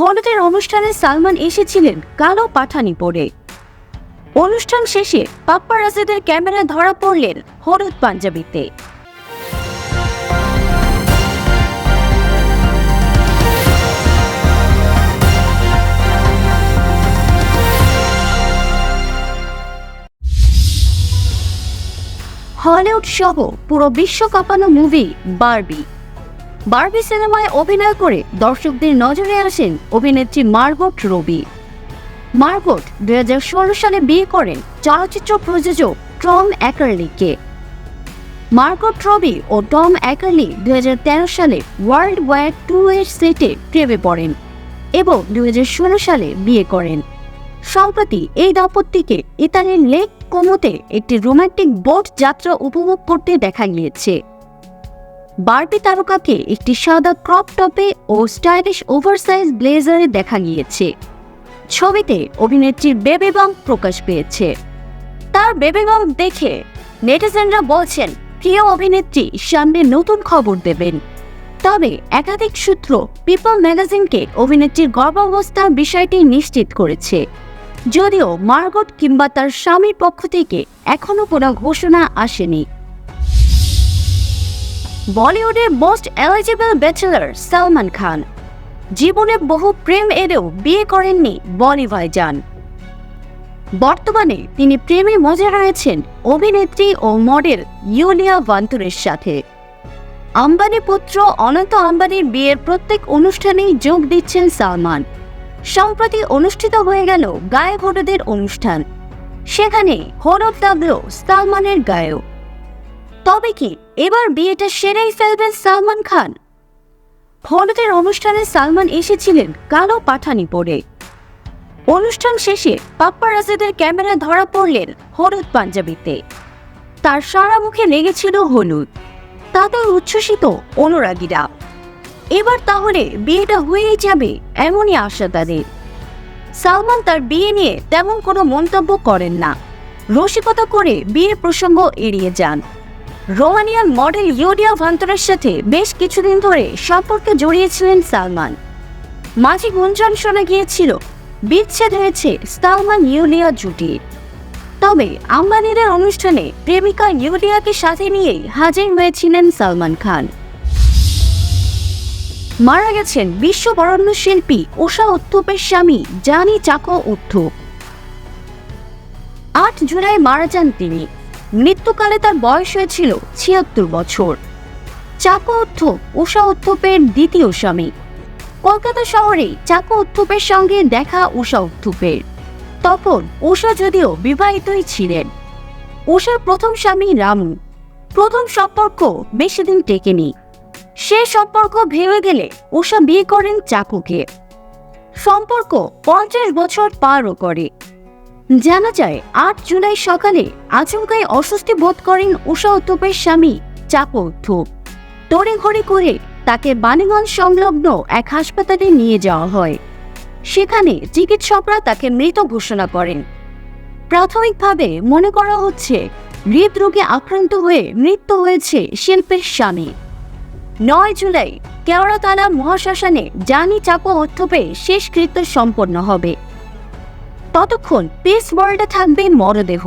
হলুদের অনুষ্ঠানে সালমান এসেছিলেন কালো পাঠানি পরে। অনুষ্ঠান শেষে পাপ্পা পাপ্পারাজিদের ক্যামেরা ধরা পড়লেন হলুদ পাঞ্জাবিতে। হলিউড সহ পুরো বিশ্ব কাঁপানো মুভি বারবি। বারবি সিনেমায় অভিনয় করে দর্শকদের নজরে আসেন অভিনেত্রী মার্গট রবি। মার্গট দুই সালে বিয়ে করেন চলচ্চিত্র প্রযোজক টম অ্যাকারলিকে। মার্গট রবি ও টম অ্যাকারলি দু হাজার তেরো সালে ওয়ার্ল্ড ওয়ার টু এর সেটে প্রেমে পড়েন এবং দুই হাজার ষোলো সালে বিয়ে করেন। সম্প্রতি এই দম্পতিকে ইতালির লেক কোমোতে একটি রোমান্টিক বোট যাত্রা উপভোগ করতে দেখা গিয়েছে। বারবি তারকাকে একটি সাদা ক্রপ টপে ও স্টাইলিশ ওভারসাইজ ব্লেজারে দেখা গিয়েছে। ছবিতে অভিনেত্রীর বেবি বাম্প প্রকাশ পেয়েছে। তার বেবি বাম্প দেখে নেটিজেনরা বলছেন, প্রিয় অভিনেত্রী, সামনে নতুন খবর দেবেন। তবে একাধিক সূত্র পিপল ম্যাগাজিনকে অভিনেত্রীর গর্ভাবস্থার বিষয়টি নিশ্চিত করেছে। যদিও মার্গট কিংবা তার স্বামীর পক্ষ থেকে এখনও কোনো ঘোষণা আসেনি। বলিউডের most eligible bachelor Salman Khan. জীবনে বহু প্রেম এলেও বিয়ে করেননি বনি ভাইজান। বর্তমানে তিনি প্রেমে মজা রয়েছেন অভিনেত্রী ও মডেল ইউলিয়া ভান্তুরের সাথে। আম্বানি পুত্র অনন্ত আম্বানির বিয়ের প্রত্যেক অনুষ্ঠানেই যোগ দিচ্ছেন সালমান। সম্প্রতি অনুষ্ঠিত হয়ে গেল গায়ক হলুদের অনুষ্ঠান। সেখানে হলুদ লাগল সালমানের গায়ক তবে কি, এবার বিয়েটা সেরেই ফেলবেন সালমান খান। হলুদের অনুষ্ঠানে সালমান এসেছিলেন কালো পাঠানি পরে। অনুষ্ঠান শেষে পাপ্পা পাপ্পারাজিদের ক্যামেরা ধরা পড়লেন হলুদ পাঞ্জাবিতে। তার সারা মুখে লেগেছিল হলুদ। তাতে উচ্ছ্বসিত অনুরাগীরা। এবার তাহলে বিয়েটা হয়েই যাবে এমনই আশা তাদের। সালমান তার বিয়ে নিয়ে তেমন কোনো মন্তব্য করেন না। রসিকতা করে বিয়ের প্রসঙ্গ এড়িয়ে যান। রোমানিয়ান মডেল ইউডিয়া ভান্তরের সাথে বেশ কিছুদিন ধরে সম্পর্কে জড়িয়েছিলেন সালমান। মাঝে গুঞ্জন শোনা গিয়েছিল, বিচ্ছেদ হয়েছে সালমান ইউলিয়া জুটির তবে আম্বানিদের অনুষ্ঠানে প্রেমিকা ইউলিয়াকে সাথে নিয়েই হাজির হয়েছিলেন সালমান খান। মারা গেছেন বিশ্ব বরেণ্য শিল্পী উষা উত্থুপের স্বামী জানি চাকো উত্থুপ আট জুলাই মারা যান তিনি। মৃত্যুকালে তার বয়স হয়েছিল ছিয়াত্তর বছর। চাকো উত্থুপ উষা উত্থুপের দ্বিতীয় স্বামী। কলকাতা শহরে চাকো উত্থুপের সঙ্গে দেখা উষা উত্থুপের। তখন উষা যদিও বিবাহিতই ছিলেন। উষার প্রথম স্বামী রামু। প্রথম সম্পর্ক বেশি দিন টেকেনি। সে সম্পর্ক ভেঙে গেলে উষা বিয়ে করেন চাকুকে। সম্পর্ক পঞ্চাশ বছর পারও করে। জানা যায়, আট জুলাই সকালে আচমকায় অস্বস্তি বোধ করেন উষা উত্তপের স্বামী চাকু উত্থুপ তড়ে ঘড়ি করে তাকে বাণীগঞ্জ সংলগ্ন এক হাসপাতালে নিয়ে যাওয়া হয়। সেখানে চিকিৎসকরা তাকে মৃত ঘোষণা করেন। প্রাথমিকভাবে মনে করা হচ্ছে, হৃদরোগে আক্রান্ত হয়ে মৃত্যু হয়েছে শিল্পের স্বামী। নয় জুলাই কেওড়াতলা মহাশ্মশানে জানি চাপা অর্থপে শেষকৃত্য সম্পন্ন হবে। ততক্ষণ পেস ওয়ার্ল্ডে থাকবে মরদেহ।